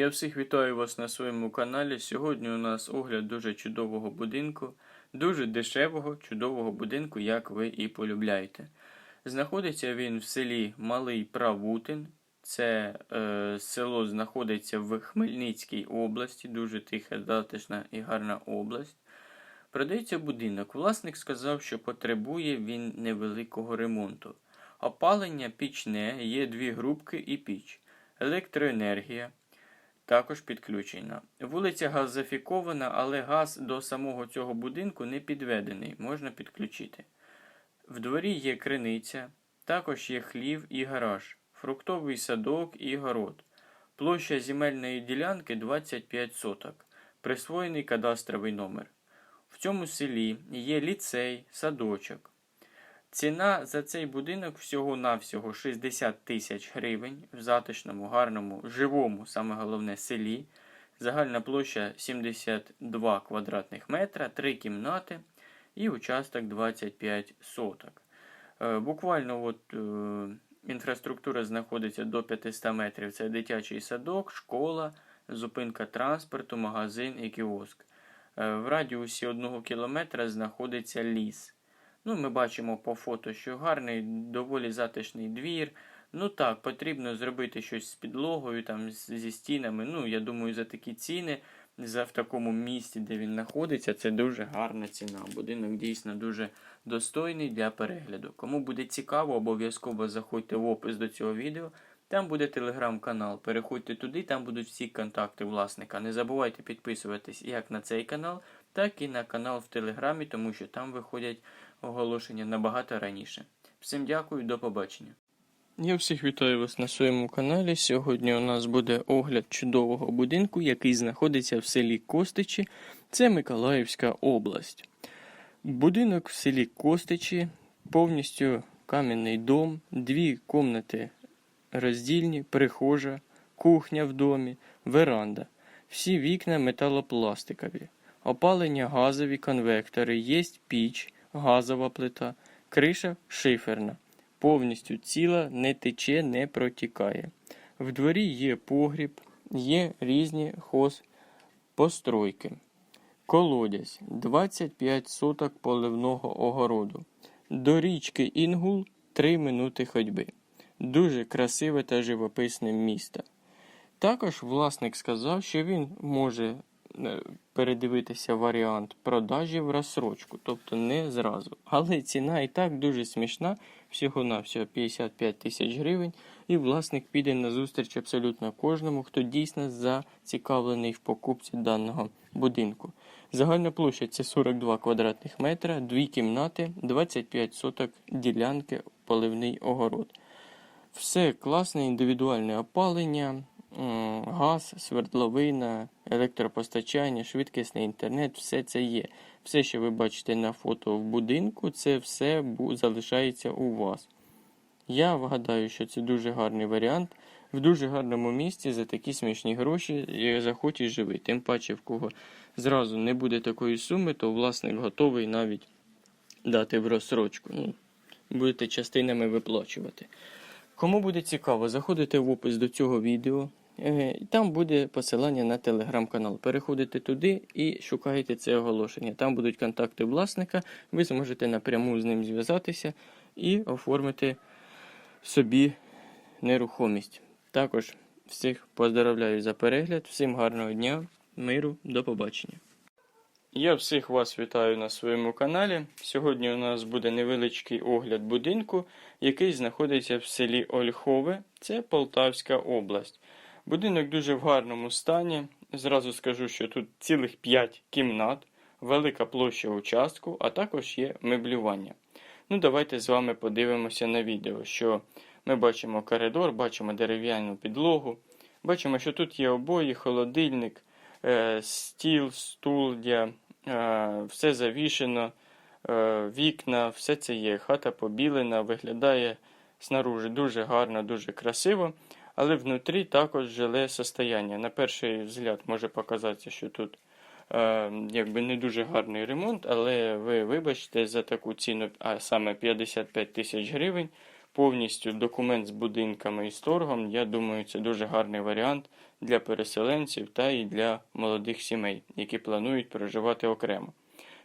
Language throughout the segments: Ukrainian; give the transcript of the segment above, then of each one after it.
Я всіх вітаю вас на своєму каналі. Сьогодні у нас огляд дуже чудового будинку, дуже дешевого, чудового будинку, як ви і полюбляєте. Знаходиться він в селі Малий Правутин. Це е, село знаходиться в Хмельницькій області, дуже тиха, затишна і гарна область. Продається будинок. Власник сказав, що потребує він невеликого ремонту. Опалення пічне, є дві грубки і піч. Електроенергія також підключена. Вулиця газифікована, але газ до самого цього будинку не підведений, можна підключити. В дворі є криниця, також є хлів і гараж, фруктовий садок і город. Площа земельної ділянки 25 соток, присвоєний кадастровий номер. В цьому селі є ліцей, садочок. Ціна за цей будинок всього-навсього 60 тисяч гривень в затишному, гарному, живому, саме головне селі. Загальна площа 72 квадратних метра, 3 кімнати і участок 25 соток. Е, Буквально от, е, інфраструктура знаходиться до 500 метрів. Це дитячий садок, школа, зупинка транспорту, магазин і кіоск. Е, В радіусі 1 кілометра знаходиться ліс. Ну, Ми бачимо по фото, що гарний, доволі затишний двір. Ну так, потрібно зробити щось з підлогою, там, зі стінами. Ну, я думаю, за такі ціни, за в такому місці, де він знаходиться, це дуже гарна ціна. Будинок дійсно дуже достойний для перегляду. Кому буде цікаво, обов'язково заходьте в опис до цього відео. Там буде телеграм-канал. Переходьте туди, там будуть всі контакти власника. Не забувайте підписуватись як на цей канал, так і на канал в Телеграмі, тому що там виходять оголошення набагато раніше. Всім дякую, до побачення. Я всіх вітаю вас на своєму каналі. Сьогодні у нас буде огляд чудового будинку, який знаходиться в селі Костичі. Це Миколаївська область. Будинок в селі Костичі, повністю кам'яний дом, дві кімнати роздільні, прихожа, кухня в домі, веранда. Всі вікна металопластикові. Опалення газові конвектори, є піч, газова плита, криша шиферна. Повністю ціла, не тече, не протікає. В дворі є погріб, є різні хозпостройки. Колодязь 25 соток поливного огороду. До річки Інгул 3 минути ходьби. Дуже красиве та живописне місто. Також власник сказав, що він може передивитися варіант продажі в розсрочку, тобто не зразу. Але ціна і так дуже смішна, всього-навсього 55 тисяч гривень, і власник піде на зустріч абсолютно кожному, хто дійсно зацікавлений в покупці даного будинку. Загальна площа це 42 квадратних метра, дві кімнати, 25 соток ділянки, поливний огород. Все класне, індивідуальне опалення, газ, свердловина, електропостачання, швидкісний інтернет, все це є. Все, що ви бачите на фото в будинку, це все залишається у вас. Я вгадаю, що це дуже гарний варіант. В дуже гарному місці за такі смішні гроші захоче живи. Тим паче, в кого зразу не буде такої суми, то власник готовий навіть дати в розсрочку. Ну, будете частинами виплачувати. Кому буде цікаво, заходите в опис до цього відео. Е, і Там буде посилання на телеграм-канал. Переходите туди і шукаєте це оголошення. Там будуть контакти власника. Ви зможете напряму з ним зв'язатися і оформити собі нерухомість. Також всіх поздравляю за перегляд, всім гарного дня, миру, до побачення. Я всіх вас вітаю на своєму каналі. Сьогодні у нас буде невеличкий огляд будинку, який знаходиться в селі Ольхове, це Полтавська область. Будинок дуже в гарному стані. Зразу скажу, що тут цілих 5 кімнат, велика площа участку, а також є меблювання. Ну, давайте з вами подивимося на відео, що ми бачимо коридор, бачимо дерев'яну підлогу, бачимо, що тут є обої, холодильник, е, стіл, стулья, е, все завішено, е, вікна, все це є. Хата побілена, виглядає снаружи дуже гарно, дуже красиво, але внутрі також жиле состояння. На перший взгляд може показатися, що тут е, якби не дуже гарний ремонт, але ви вибачте за таку ціну, а саме 55 тисяч гривень. повністю документ з будинками і з торгом. Я думаю, це дуже гарний варіант для переселенців та і для молодих сімей, які планують проживати окремо.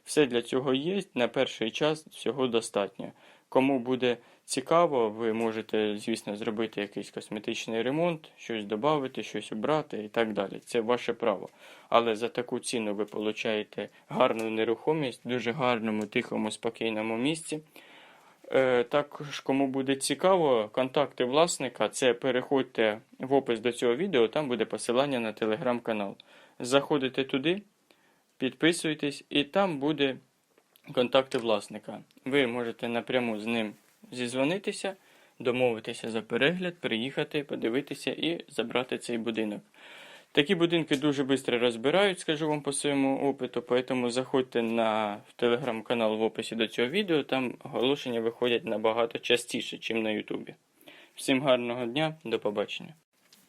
Все для цього є. На перший час всього достатньо. Кому буде цікаво, ви можете, звісно, зробити якийсь косметичний ремонт, щось додати, щось убрати і так далі. Це ваше право. Але за таку ціну ви получаєте гарну нерухомість в дуже гарному, тихому, спокійному місці. Е, Також, кому буде цікаво, контакти власника, це переходьте в опис до цього відео, там буде посилання на телеграм-канал. Заходите туди, підписуйтесь, і там буде контакти власника. Ви можете напряму з ним зізвонитися, домовитися за перегляд, приїхати, подивитися і забрати цей будинок. Такі будинки дуже швидко розбирають, скажу вам по своєму опиту, тому заходьте на телеграм-канал в описі до цього відео, там оголошення виходять набагато частіше, ніж на Ютубі. Всім гарного дня, до побачення.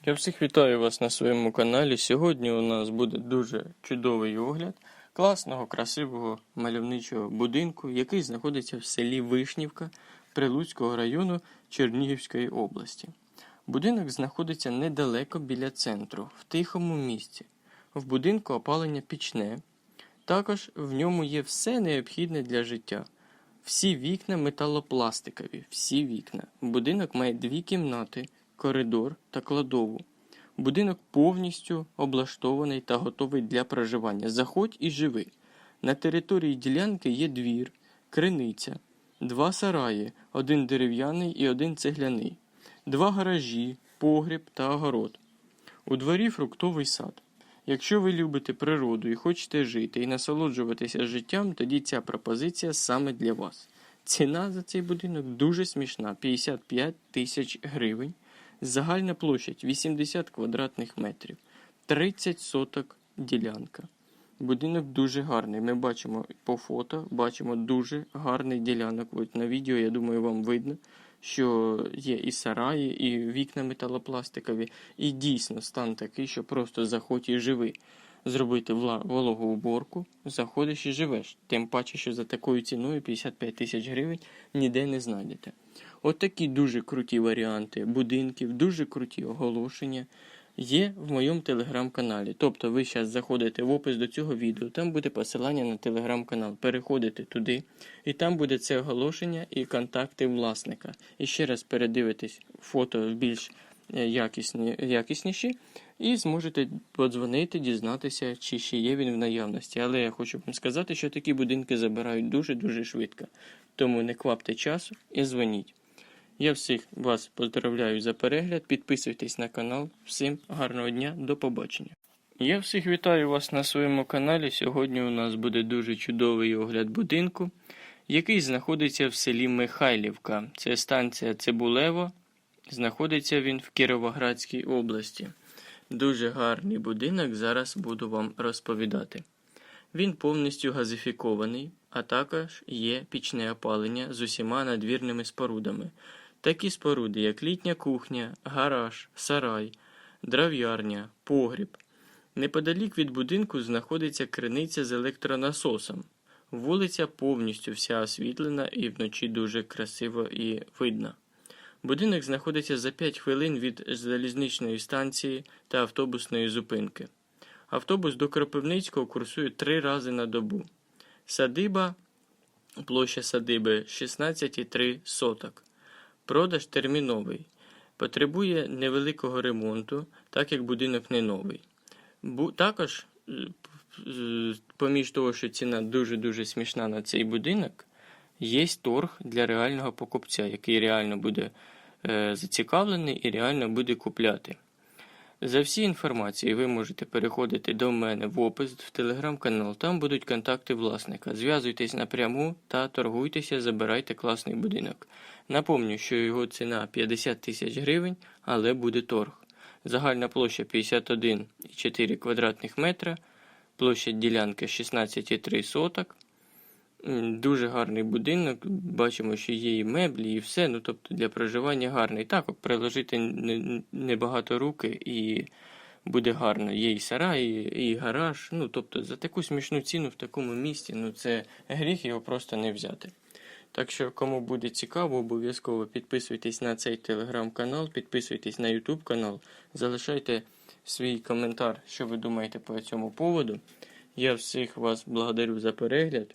Я всіх вітаю вас на своєму каналі. Сьогодні у нас буде дуже чудовий огляд класного, красивого мальовничого будинку, який знаходиться в селі Вишнівка Прилуцького району Чернігівської області. Будинок знаходиться недалеко біля центру, в тихому місці. В будинку опалення пічне. Також в ньому є все необхідне для життя. Всі вікна металопластикові, всі вікна. Будинок має дві кімнати, коридор та кладову. Будинок повністю облаштований та готовий для проживання. Заходь і живи. На території ділянки є двір, криниця, два сараї, один дерев'яний і один цегляний, два гаражі, погріб та огород. У дворі фруктовий сад. Якщо ви любите природу і хочете жити і насолоджуватися життям, тоді ця пропозиція саме для вас. Ціна за цей будинок дуже смішна 55 тисяч гривень. Загальна площадь 80 квадратних метрів, 30 соток ділянка. Будинок дуже гарний. Ми бачимо по фото, бачимо дуже гарний ділянок. От на відео, я думаю, вам видно, що є і сараї, і вікна металопластикові. І дійсно стан такий, що просто заходь і живи. Зробити вологу уборку, заходиш і живеш. Тим паче, що за такою ціною 55 тисяч гривень ніде не знайдете. От такі дуже круті варіанти будинків, дуже круті оголошення є в моєму телеграм-каналі. Тобто ви зараз заходите в опис до цього відео, там буде посилання на телеграм-канал. Переходите туди, і там буде це оголошення і контакти власника. І ще раз передивитесь фото більш е, якісні, якісніші, і зможете подзвонити, дізнатися, чи ще є він в наявності. Але я хочу вам сказати, що такі будинки забирають дуже-дуже швидко. Тому не квапте часу і дзвоніть. Я всіх вас поздравляю за перегляд. Підписуйтесь на канал. Всім гарного дня, до побачення. Я всіх вітаю вас на своєму каналі. Сьогодні у нас буде дуже чудовий огляд будинку, який знаходиться в селі Михайлівка. Це станція Цибулево. Знаходиться він в Кіровоградській області. Дуже гарний будинок. Зараз буду вам розповідати. Він повністю газифікований, а також є пічне опалення з усіма надвірними спорудами. Такі споруди, як літня кухня, гараж, сарай, драв'ярня, погріб. Неподалік від будинку знаходиться криниця з електронасосом. Вулиця повністю вся освітлена і вночі дуже красиво і видно. Будинок знаходиться за 5 хвилин від залізничної станції та автобусної зупинки. Автобус до Кропивницького курсує три рази на добу. Садиба, площа садиби 16,3 соток. Продаж терміновий. Потребує невеликого ремонту, так як будинок не новий. Бу- також, е, поміж того, що ціна дуже-дуже смішна на цей будинок, є торг для реального покупця, який реально буде е, зацікавлений і реально буде купляти. За всі інформації ви можете переходити до мене в опис в телеграм-канал. Там будуть контакти власника. Зв'язуйтесь напряму та торгуйтеся, забирайте класний будинок. Напомню, що його ціна 50 тисяч гривень, але буде торг. Загальна площа 51,4 квадратних метра, площа ділянки 16,3 соток. Дуже гарний будинок. Бачимо, що є і меблі, і все. Ну, тобто для проживання гарний. Так, приложити небагато руки і буде гарно. Є і сарай, і, і гараж. Ну, тобто, за таку смішну ціну в такому місці, ну це гріх його просто не взяти. Так що, кому буде цікаво, обов'язково підписуйтесь на цей телеграм-канал, підписуйтесь на ютуб канал, залишайте свій коментар, що ви думаєте по цьому поводу. Я всіх вас благодарю за перегляд.